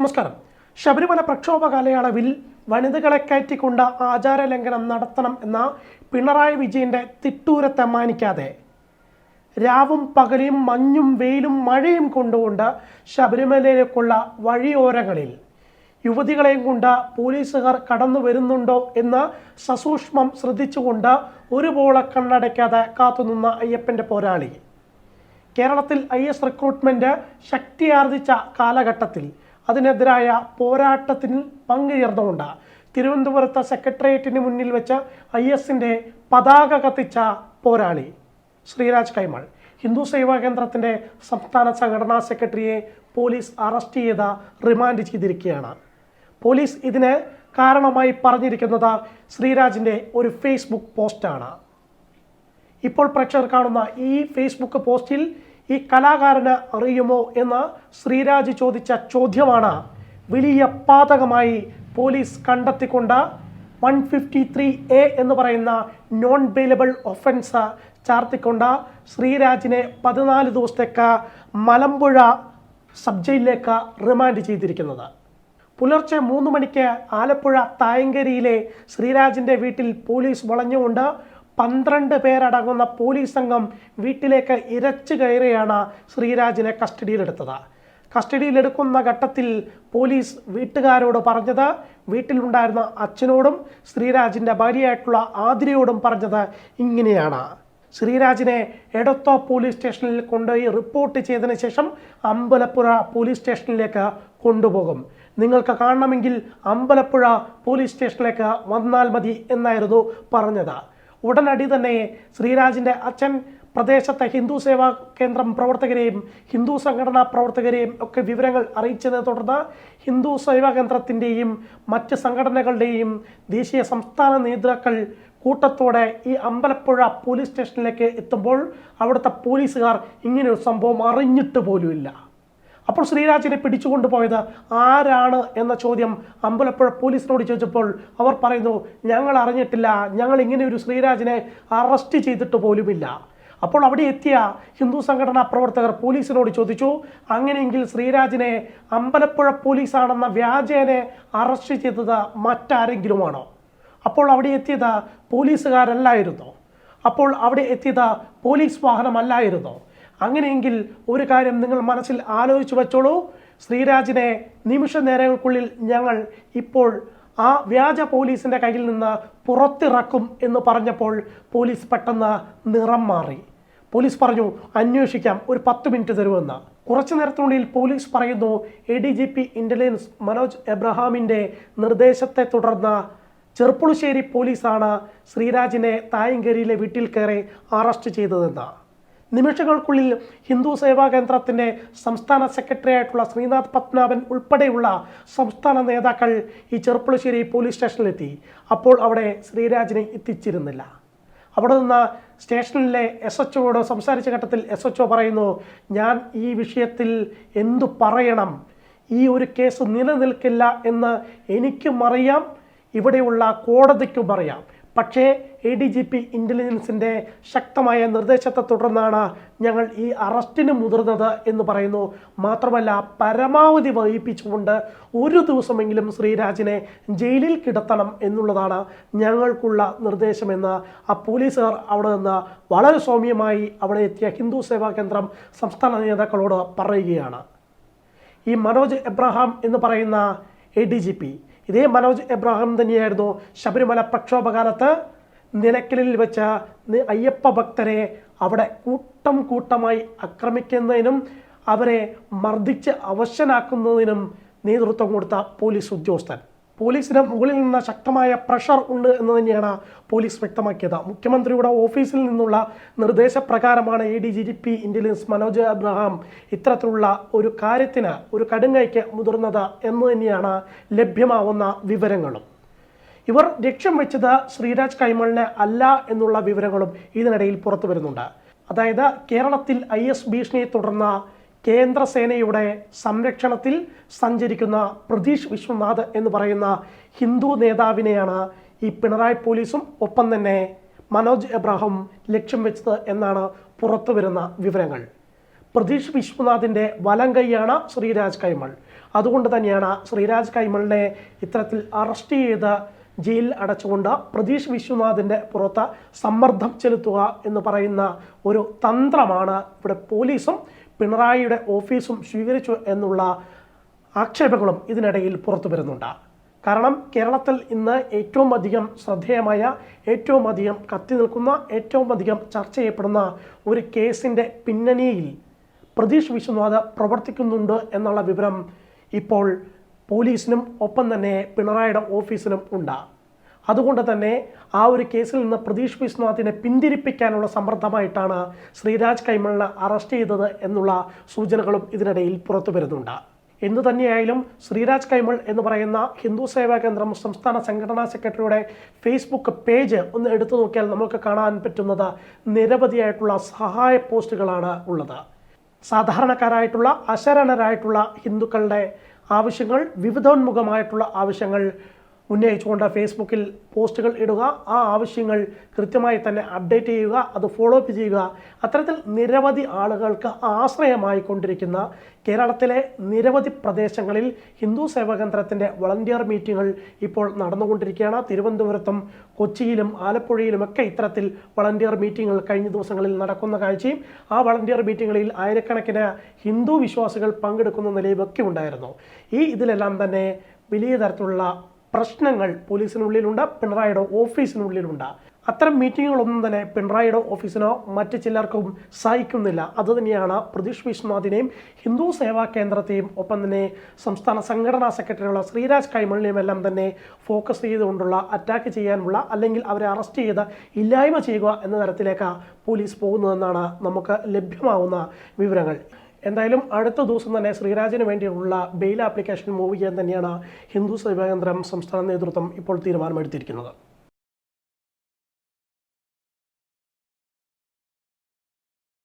നമസ്കാരം. ശബരിമല പ്രക്ഷോഭ കാലയളവിൽ വനിതകളെ കയറ്റിക്കൊണ്ട് ആചാര ലംഘനം നടത്തണം എന്ന പിണറായി വിജയന്റെ തിട്ടൂരത്തെ മാനിക്കാതെ. രാവും പകലും മഞ്ഞും വെയിലും മഴയും കൊണ്ടുകൊണ്ട് ശബരിമലയിലേക്കുള്ള വഴിയോരങ്ങളിൽ യുവതികളെയും കൊണ്ട് പോലീസുകാർ കടന്നു വരുന്നുണ്ടോ എന്ന് സസൂക്ഷ്മം ശ്രദ്ധിച്ചുകൊണ്ട് ഒരു പോള കണ്ണടയ്ക്കാതെ കാത്തുനിന്ന അയ്യപ്പന്റെ പോരാളി. കേരളത്തിൽ ഐ എസ് റിക്രൂട്ട്മെന്റ് ശക്തിയാർജിച്ച കാലഘട്ടത്തിൽ അതിനെതിരായ പോരാട്ടത്തിൽ പങ്കുചേർന്നുകൊണ്ട് തിരുവനന്തപുരത്ത് സെക്രട്ടേറിയറ്റിന് മുന്നിൽ വെച്ച ഐ എസിന്റെ പതാക കത്തിച്ച പോരാളി ശ്രീരാജ് കൈമൾ. ഹിന്ദു സേവാ കേന്ദ്രത്തിന്റെ സംസ്ഥാന സംഘടനാ സെക്രട്ടറിയെ പോലീസ് അറസ്റ്റ് ചെയ്ത് റിമാൻഡ് ചെയ്തിരിക്കുകയാണ്. പോലീസ് ഇതിന് കാരണമായി പറഞ്ഞിരിക്കുന്നത് ശ്രീരാജിന്റെ ഒരു ഫേസ്ബുക്ക് പോസ്റ്റാണ്. ഇപ്പോൾ പ്രേക്ഷകർ കാണുന്ന ഈ ഫേസ്ബുക്ക് പോസ്റ്റിൽ ഈ കലാകാരന് അറിയുമോ എന്ന് ശ്രീരാജ് ചോദിച്ച ചോദ്യമാണ് വലിയ പാതകമായി പോലീസ് കണ്ടെത്തിക്കൊണ്ട് വൺ ഫിഫ്റ്റി ത്രീ എ എന്ന് പറയുന്ന നോൺ ബെയിലബിൾ ഒഫൻസ് ചാർത്തിക്കൊണ്ട് ശ്രീരാജിനെ പതിനാല് ദിവസത്തേക്ക് മലമ്പുഴ സബ് ജയിലിലേക്ക് റിമാൻഡ് ചെയ്തിരിക്കുന്നത്. പുലർച്ചെ മൂന്ന് മണിക്ക് ആലപ്പുഴ തായങ്കരിയിലെ ശ്രീരാജിന്റെ വീട്ടിൽ പോലീസ് വളഞ്ഞുകൊണ്ട് പന്ത്രണ്ട് പേരടങ്ങുന്ന പോലീസ് സംഘം വീട്ടിലേക്ക് ഇരച്ചു കയറിയാണ് ശ്രീരാജിനെ കസ്റ്റഡിയിലെടുത്തത്. കസ്റ്റഡിയിലെടുക്കുന്ന ഘട്ടത്തിൽ പോലീസ് വീട്ടുകാരോട് പറഞ്ഞത് വീട്ടിലുണ്ടായിരുന്ന അച്ഛനോടും ശ്രീരാജിന്റെ ഭാര്യയായിട്ടുള്ള ആതിരയോടും പറഞ്ഞത് ഇങ്ങനെയാണ്. ശ്രീരാജിനെ എടത്തോ പോലീസ് സ്റ്റേഷനിൽ കൊണ്ടുപോയി റിപ്പോർട്ട് ചെയ്തതിന് ശേഷം അമ്പലപ്പുഴ പോലീസ് സ്റ്റേഷനിലേക്ക് കൊണ്ടുപോകും. നിങ്ങൾക്ക് കാണണമെങ്കിൽ അമ്പലപ്പുഴ പോലീസ് സ്റ്റേഷനിലേക്ക് വന്നാൽ മതി എന്നായിരുന്നു പറഞ്ഞത്. ഉടനടി തന്നെ ശ്രീരാജിന്റെ അച്ഛൻ പ്രദേശത്തെ ഹിന്ദു സേവാ കേന്ദ്രം പ്രവർത്തകരെയും ഹിന്ദു സംഘടനാ പ്രവർത്തകരെയും ഒക്കെ വിവരങ്ങൾ അറിയിച്ചതിനെ തുടർന്ന് ഹിന്ദു സേവാ കേന്ദ്രത്തിന്റെയും മറ്റ് സംഘടനകളുടെയും ദേശീയ സംസ്ഥാന നേതാക്കൾ കൂട്ടത്തോടെ ഈ അമ്പലപ്പുഴ പോലീസ് സ്റ്റേഷനിലേക്ക് എത്തുമ്പോൾ അവിടുത്തെ പോലീസുകാർ ഒരു സംഭവം അറിഞ്ഞിട്ട് പോലുമില്ല. അപ്പോൾ ശ്രീരാജിനെ പിടിച്ചുകൊണ്ടുപോയത് ആരാണ് എന്ന ചോദ്യം അമ്പലപ്പുഴ പോലീസിനോട് ചോദിച്ചപ്പോൾ അവർ പറയുന്നു ഞങ്ങൾ അറിഞ്ഞിട്ടില്ല ഞങ്ങൾ ഇങ്ങനെ ഒരു ശ്രീരാജിനെ അറസ്റ്റ് ചെയ്തിട്ട് പോലുമില്ല. അപ്പോൾ അവിടെ എത്തിയ ഹിന്ദു സംഘടനാ പ്രവർത്തകർ പോലീസിനോട് ചോദിച്ചു അങ്ങനെയെങ്കിൽ ശ്രീരാജിനെ അമ്പലപ്പുഴ പോലീസാണെന്ന വ്യാജേനെ അറസ്റ്റ് ചെയ്തത് മറ്റാരെങ്കിലുമാണോ? അപ്പോൾ അവിടെ എത്തിയത് പോലീസുകാരല്ലായിരുന്നോ. അപ്പോൾ അവിടെ എത്തിയത് പോലീസ് വാഹനമല്ലായിരുന്നോ. അങ്ങനെയെങ്കിൽ ഒരു കാര്യം നിങ്ങൾ മനസ്സിൽ ആലോചിച്ചു വെച്ചോളൂ. ശ്രീരാജിനെ നിമിഷ നേരങ്ങൾക്കുള്ളിൽ ഞങ്ങൾ ഇപ്പോൾ ആ വ്യാജ പോലീസിന്റെ കയ്യിൽ നിന്ന് പുറത്തിറക്കും എന്ന് പറഞ്ഞപ്പോൾ പോലീസ് പെട്ടെന്ന് നിറം മാറി. പോലീസ് പറഞ്ഞു അന്വേഷിക്കാം ഒരു പത്ത് മിനിറ്റ് തരുമെന്ന്. കുറച്ചു നേരത്തിനുള്ളിൽ പോലീസ് പറയുന്നു A D G P intelligence Manoj എബ്രഹാമിന്റെ നിർദ്ദേശത്തെ തുടർന്ന് ചെറുപ്പുളശ്ശേരി പോലീസാണ് ശ്രീരാജിനെ തായങ്കേരിയിലെ വീട്ടിൽ കയറി അറസ്റ്റ് ചെയ്തതെന്ന്. നിമിഷങ്ങൾക്കുള്ളിൽ ഹിന്ദു സേവാ കേന്ദ്രത്തിന്റെ സംസ്ഥാന സെക്രട്ടറി ആയിട്ടുള്ള ശ്രീനാഥ് പത്മനാഭൻ ഉൾപ്പെടെയുള്ള സംസ്ഥാന നേതാക്കൾ ഈ ചെറുപ്പുളശ്ശേരി പോലീസ് സ്റ്റേഷനിലെത്തി. അപ്പോൾ അവിടെ ശ്രീരാജിനെ എത്തിച്ചിരുന്നില്ല. അവിടെ നിന്ന് സ്റ്റേഷനിലെ എസ് എച്ച് ഒയോട് സംസാരിച്ച ഘട്ടത്തിൽ എസ് എച്ച് ഒ പറയുന്നു ഞാൻ ഈ വിഷയത്തിൽ എന്തു പറയണം? ഈ ഒരു കേസ് നിലനിൽക്കില്ല എന്ന് എനിക്കും അറിയാം. ഇവിടെയുള്ള കോടതിക്കും അറിയാം. പക്ഷേ എ ഡി ജി പി ഇന്റലിജൻസിന്റെ ശക്തമായ നിർദ്ദേശത്തെ തുടർന്നാണ് ഞങ്ങൾ ഈ അറസ്റ്റിന് മുതിർന്നത് എന്ന് പറയുന്നു. മാത്രമല്ല പരമാവധി വഹിപ്പിച്ചുകൊണ്ട് ഒരു ദിവസമെങ്കിലും ശ്രീരാജിനെ ജയിലിൽ കിടത്തണം എന്നുള്ളതാണ് ഞങ്ങൾക്കുള്ള നിർദ്ദേശമെന്ന് ആ പോലീസുകാർ അവിടെ നിന്ന് വളരെ സൗമ്യമായി അവിടെ എത്തിയ ഹിന്ദു സേവാ കേന്ദ്രം സംസ്ഥാന നേതാക്കളോട് പറയുകയാണ്. ഈ മനോജ് എബ്രഹാം എന്ന് പറയുന്ന എ ഡി ജി പി ഇതേ മനോജ് എബ്രാഹിം തന്നെയായിരുന്നു ശബരിമല പ്രക്ഷോഭകാലത്ത് നിലയ്ക്കലിൽ വെച്ച അയ്യപ്പ ഭക്തരെ അവിടെ കൂട്ടം കൂട്ടമായി ആക്രമിക്കുന്നതിനും അവരെ മർദ്ദിച്ച് അവശനാക്കുന്നതിനും നേതൃത്വം കൊടുത്ത പോലീസ് ഉദ്യോഗസ്ഥൻ. പോലീസിന് മുകളിൽ നിന്ന് ശക്തമായ പ്രഷർ ഉണ്ട് എന്ന് തന്നെയാണ് പോലീസ് വ്യക്തമാക്കിയത്. മുഖ്യമന്ത്രിയുടെ ഓഫീസിൽ നിന്നുള്ള നിർദ്ദേശപ്രകാരമാണ് A D G P intelligence Manoj Abraham ഇത്തരത്തിലുള്ള ഒരു കാര്യത്തിന് ഒരു കടുങ്ങൈക്ക് മുതിർന്നത് എന്ന് തന്നെയാണ് ലഭ്യമാവുന്ന വിവരങ്ങളും. ഇവർ ലക്ഷ്യം വെച്ചത് ശ്രീരാജ് കൈമളിനെ അല്ല എന്നുള്ള വിവരങ്ങളും ഇതിനിടയിൽ പുറത്തു വരുന്നുണ്ട് അതായത് കേരളത്തിൽ ഐ എസ് ഭീഷണിയെ തുടർന്ന് കേന്ദ്രസേനയുടെ സംരക്ഷണത്തിൽ സഞ്ചരിക്കുന്ന പ്രതീഷ് വിശ്വനാഥ് എന്ന് പറയുന്ന ഹിന്ദു നേതാവിനെയാണ് ഈ പിണറായി പോലീസും ഒപ്പം തന്നെ മനോജ് എബ്രാഹം ലക്ഷ്യം വെച്ചത് എന്നാണ് പുറത്തു വരുന്ന വിവരങ്ങൾ. പ്രതീഷ് വിശ്വനാഥിന്റെ വലം കൈയാണ് ശ്രീരാജ് കൈമൾ. അതുകൊണ്ട് തന്നെയാണ് ശ്രീരാജ് കൈമളിനെ ഇത്തരത്തിൽ അറസ്റ്റ് ചെയ്ത് ജയിലിൽ അടച്ചുകൊണ്ട് പ്രതീഷ് വിശ്വനാഥിന്റെ പുറത്ത് സമ്മർദ്ദം ചെലുത്തുക എന്ന് പറയുന്ന ഒരു തന്ത്രമാണ് ഇവിടെ പോലീസും പിണറായിയുടെ ഓഫീസും സ്വീകരിച്ചു എന്നുള്ള ആക്ഷേപങ്ങളും ഇതിനിടയിൽ പുറത്തു വരുന്നുണ്ട്. കാരണം കേരളത്തിൽ ഇന്ന് ഏറ്റവും അധികം ശ്രദ്ധേയമായ ഏറ്റവും അധികം കത്തി നിൽക്കുന്ന ഏറ്റവും അധികം ചർച്ച ചെയ്യപ്പെടുന്ന ഒരു കേസിന്റെ പിന്നണിയിൽ പ്രതീഷ് വിശ്വനാഥ് പ്രവർത്തിക്കുന്നുണ്ട് എന്നുള്ള വിവരം ഇപ്പോൾ പോലീസിനും ഒപ്പം തന്നെ പിണറായിയുടെ ഓഫീസിനും ഉണ്ട്. അതുകൊണ്ട് തന്നെ ആ ഒരു കേസിൽ നിന്ന് പ്രതീഷ് വിശ്വനാഥിനെ പിന്തിരിപ്പിക്കാനുള്ള സമ്മർദ്ദമായിട്ടാണ് ശ്രീരാജ് കൈമളിനെ അറസ്റ്റ് ചെയ്തത് എന്നുള്ള സൂചനകളും ഇതിനിടയിൽ പുറത്തു വരുന്നുണ്ട്. എന്തു തന്നെയായാലും ശ്രീരാജ് കൈമൾ എന്ന് പറയുന്ന ഹിന്ദു സേവാ കേന്ദ്രം സംസ്ഥാന സംഘടനാ സെക്രട്ടറിയുടെ ഫേസ്ബുക്ക് പേജ് ഒന്ന് എടുത്തു നോക്കിയാൽ നമുക്ക് കാണാൻ പറ്റുന്നത് നിരവധിയായിട്ടുള്ള സഹായ പോസ്റ്റുകളാണ് ഉള്ളത്. സാധാരണക്കാരായിട്ടുള്ള അശരണരായിട്ടുള്ള ഹിന്ദുക്കളുടെ ആവശ്യങ്ങൾ വിവിധോന്മുഖമായിട്ടുള്ള ആവശ്യങ്ങൾ ഉന്നയിച്ചുകൊണ്ട് ഫേസ്ബുക്കിൽ പോസ്റ്റുകൾ ഇടുക ആ ആവശ്യങ്ങൾ കൃത്യമായി തന്നെ അപ്ഡേറ്റ് ചെയ്യുക അത് ഫോളോ അപ്പ് ചെയ്യുക. അത്തരത്തിൽ നിരവധി ആളുകൾക്ക് ആശ്രയമായി കൊണ്ടിരിക്കുന്ന കേരളത്തിലെ നിരവധി പ്രദേശങ്ങളിൽ ഹിന്ദു സേവാകേന്ദ്രത്തിന്റെ വളണ്ടിയർ മീറ്റിങ്ങുകൾ ഇപ്പോൾ നടന്നുകൊണ്ടിരിക്കുകയാണ്. തിരുവനന്തപുരത്തും കൊച്ചിയിലും ആലപ്പുഴയിലുമൊക്കെ ഇത്തരത്തിൽ വളണ്ടിയർ മീറ്റിങ്ങുകൾ കഴിഞ്ഞ ദിവസങ്ങളിൽ നടക്കുന്ന കാഴ്ചയും ആ വളണ്ടിയർ മീറ്റിങ്ങുകളിൽ ആയിരക്കണക്കിന് ഹിന്ദു വിശ്വാസികൾ പങ്കെടുക്കുന്ന നിലയുമൊക്കെ ഉണ്ടായിരുന്നു. ഈ ഇതിലെല്ലാം തന്നെ വലിയ തരത്തിലുള്ള പ്രശ്നങ്ങൾ പോലീസിനുള്ളിലുണ്ട് പിണറായിയുടെ ഓഫീസിനുള്ളിലുണ്ട്. അത്തരം മീറ്റിങ്ങുകളൊന്നും തന്നെ പിണറായിയുടെ ഓഫീസിനോ മറ്റ് ചിലർക്കും സഹിക്കുന്നില്ല. അതുതന്നെയാണ് പ്രതീഷ് വിശ്വനാഥിനെയും ഹിന്ദു സേവാ കേന്ദ്രത്തെയും ഒപ്പം തന്നെ സംസ്ഥാന സംഘടനാ സെക്രട്ടറിയുള്ള ശ്രീരാജ് കൈമളിനെയും എല്ലാം തന്നെ ഫോക്കസ് ചെയ്തുകൊണ്ടുള്ള അറ്റാക്ക് ചെയ്യാനുള്ള അല്ലെങ്കിൽ അവരെ അറസ്റ്റ് ചെയ്ത് ഇല്ലായ്മ ചെയ്യുക എന്ന തരത്തിലേക്ക് പോലീസ് പോകുന്നതെന്നാണ് നമുക്ക് ലഭ്യമാവുന്ന വിവരങ്ങൾ. എന്തായാലും അടുത്ത ദിവസം തന്നെ ശ്രീരാജിന് വേണ്ടിയുള്ള ബെയിൽ ആപ്ലിക്കേഷൻ മൂവ് ചെയ്യാൻ തന്നെയാണ് ഹിന്ദു സേവാകേന്ദ്രം സംസ്ഥാന നേതൃത്വം ഇപ്പോൾ തീരുമാനമെടുത്തിരിക്കുന്നത്.